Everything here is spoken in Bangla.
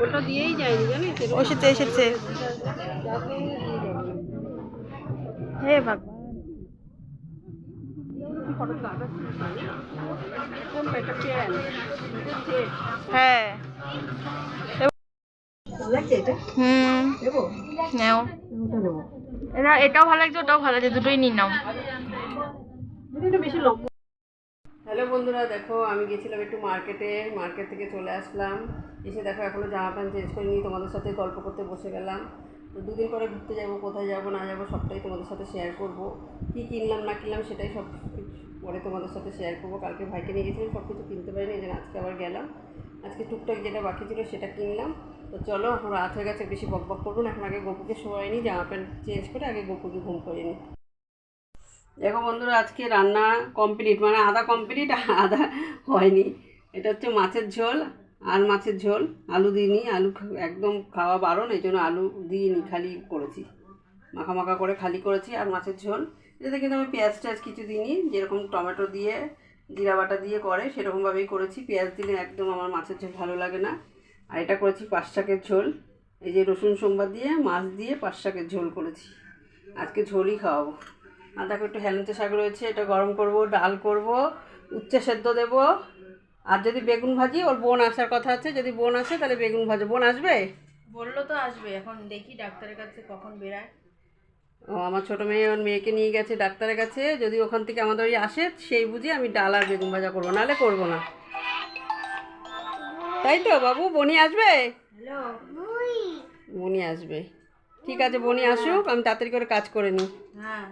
ওটা দিয়েই যায়নি জানিস? এরকম এসেছে। হে হ্যাঁ। হুম। নাও। এটাও ভালো লাগছে ওটাও ভালো লাগছে দুটোই নিয়ে নাও। বেশি লম্বা। হ্যালো বন্ধুরা, দেখো, আমি গেছিলাম একটু মার্কেটে মার্কেট থেকে চলে আসলাম। এসে দেখো, এখনও জামা প্যান্ট চেঞ্জ করিনি। তোমাদের সাথে গল্প করতে বসে গেলাম। তো দুদিন পরে ঘুরতে যাব, কোথায় যাব, না যাব, সবটাই তোমাদের সাথে শেয়ার করব। কী কিনলাম, না কিনলাম, সেটাই সব পরে তোমাদের সাথে শেয়ার করব। কালকে ভাইকে নিয়ে গেছিলাম সব কিছু কিনতে পারিনি, এই জন্য আজকে আবার গেলাম। আজকে টুকটাক যেটা বাকি ছিল, সেটা কিনলাম। তো চলো এখন রাত হয়ে গেছে, বেশি বক বক করব না। এখন আগে গপুকে শোয়াইনি, জামা প্যান্ট চেঞ্জ করে আগে গপুকে ঘুম করিনি দেখো বন্ধুরা, আজকে রান্না কমপ্লিট মানে আধা কমপ্লিট আধা হয়নি। এটা হচ্ছে মাছের ঝোল আর মাছের ঝোল। আলু দিইনি, আলু একদম খাওয়া বারণ, এই জন্য আলু দিইনি, খালি করেছি। মাখা মাখা করে খালি করেছি আর মাছের ঝোল। এটাতে কিন্তু আমি পেঁয়াজ টেয়াজ কিছু দিইনি, যেরকম টমেটো দিয়ে, জিরা বাটা দিয়ে করে সেরকমভাবেই করেছি। পেঁয়াজ দিলে একদম আমার মাছের ঝোল ভালো লাগে না। আর এটা করেছি পাঁচ শাকের ঝোল। এই যে রসুন সোমবার দিয়ে, মাছ দিয়ে পাঁচ শাকের ঝোল করেছি। আজকে ঝোলই খাওয়াবো। আর দেখো একটু হেলেঞ্চা শাক রয়েছে এটা গরম করব ডাল করব উচ্ছে সেদ্ধ দেব। আর যদি বেগুন ভাজি ওর বোন আসার কথা আছে যদি বোন আসে তাহলে বেগুন ভাজো। বোন আসবে? বলল তো আসবে এখন দেখি ডাক্তারের কাছে কখন বেরায়। ও আমার ছোটো মেয়ে ওর মেয়েকে নিয়ে গেছে ডাক্তারের কাছে যদি ওখান থেকে আমাদের ওই আসে সেই বুঝি আমি ডাল আর বেগুন ভাজা করব নাহলে করব না। তাই তো বাবু বনি আসবে? হ্যালো। বনি আসবে। ঠিক আছে বনি আসুক আমি তাড়াতাড়ি করে কাজ করে নিই। হ্যাঁ।